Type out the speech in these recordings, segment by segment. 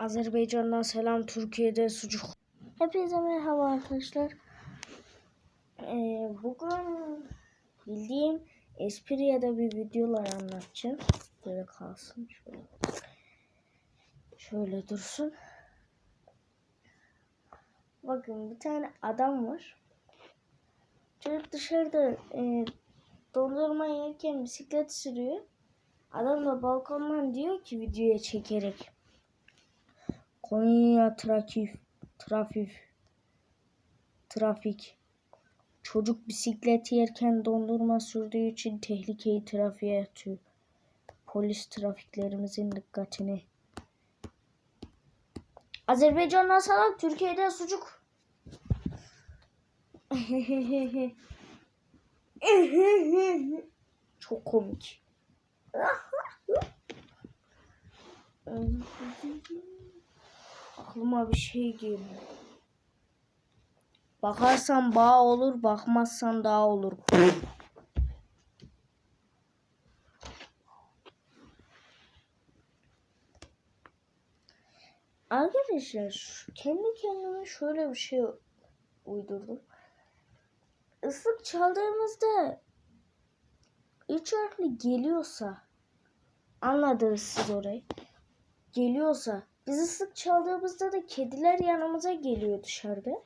Azerbaycan'dan selam, Türkiye'de sucuk. Hepinize merhaba arkadaşlar. Ee, bugün bildiğim espri ya da bir videolar anlatacağım. Böyle kalsın şöyle. Şöyle dursun. Bakın bir tane adam var. Çocuk dışarıda e, dondurma yerken bisiklet sürüyor. Adam da balkondan diyor ki videoya çekerek. Konya trafik, trafik, trafik. Çocuk bisiklet yerken dondurma sürdüğü için tehlikeyi trafiğe atıyor. Polis trafiklerimizin dikkatini. Azerbaycan'dan salam, Türkiye'de sucuk. Çok komik. Aklıma bir şey geliyor. Bakarsan bağ olur, bakmazsan dağ olur. Arkadaşlar kendi kendime şöyle bir şey uydurdum. Islık çaldığımızda üç harfli geliyorsa anladınız siz orayı. Geliyorsa biz ıslık çaldığımızda da kediler yanımıza geliyor dışarıda.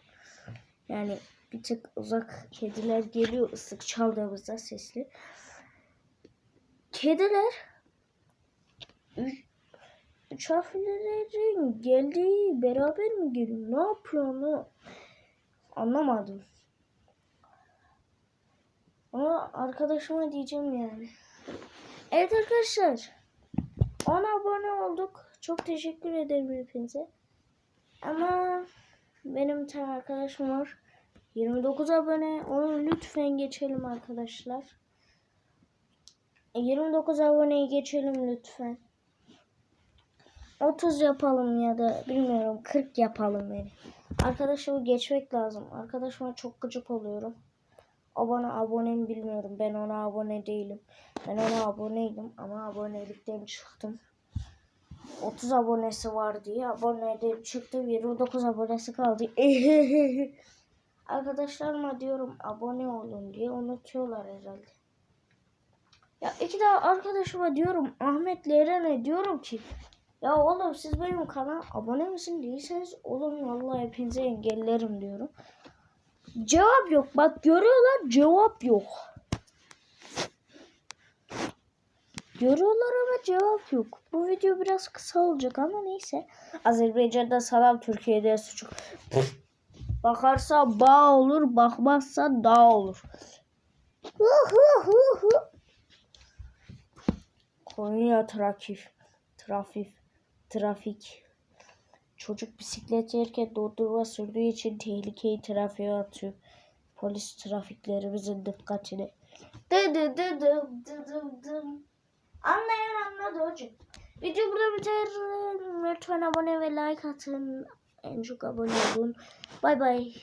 Yani bir tık uzak kediler geliyor ıslık çaldığımızda sesli. Kediler üç, geldiği beraber mi geliyor? Ne yapıyor onu? Anlamadım. Ama arkadaşıma diyeceğim yani. Evet arkadaşlar. 10 abone olduk. Çok teşekkür ederim hepinize. Ama benim tane arkadaşım var. 29 abone. Onu lütfen geçelim arkadaşlar. 29 aboneyi geçelim lütfen. 30 yapalım ya da bilmiyorum 40 yapalım yani. Arkadaşımı geçmek lazım. Arkadaşıma çok gıcık oluyorum. O bana abone mi bilmiyorum. Ben ona abone değilim. Ben ona aboneydim ama abonelikten çıktım. 30 abonesi var diye aboneden çıktım. 29 abonesi kaldı. Arkadaşlarıma diyorum abone olun diye unutuyorlar herhalde. Ya iki de arkadaşıma diyorum Ahmet Eren'e diyorum ki ya oğlum siz benim kanala abone misin değilseniz oğlum vallahi hepinizi engellerim diyorum. Cevap yok. Bak görüyorlar cevap yok. Görüyorlar ama cevap yok. Bu video biraz kısa olacak ama neyse. Azerbaycan'da salam Türkiye'de sucuk. Bakarsa bağ olur, bakmazsa dağ olur. Konya trafik, trafik, trafik. Çocuk bisiklet yerken dondurma sürdüğü için tehlikeyi trafiğe atıyor. Polis trafiklerimizin dikkatini. Dı dı dı dı dı dı dım. Anlayan anladı hocam. Video burada biter. Lütfen abone ve like atın. En çok abone olun. Bay bay.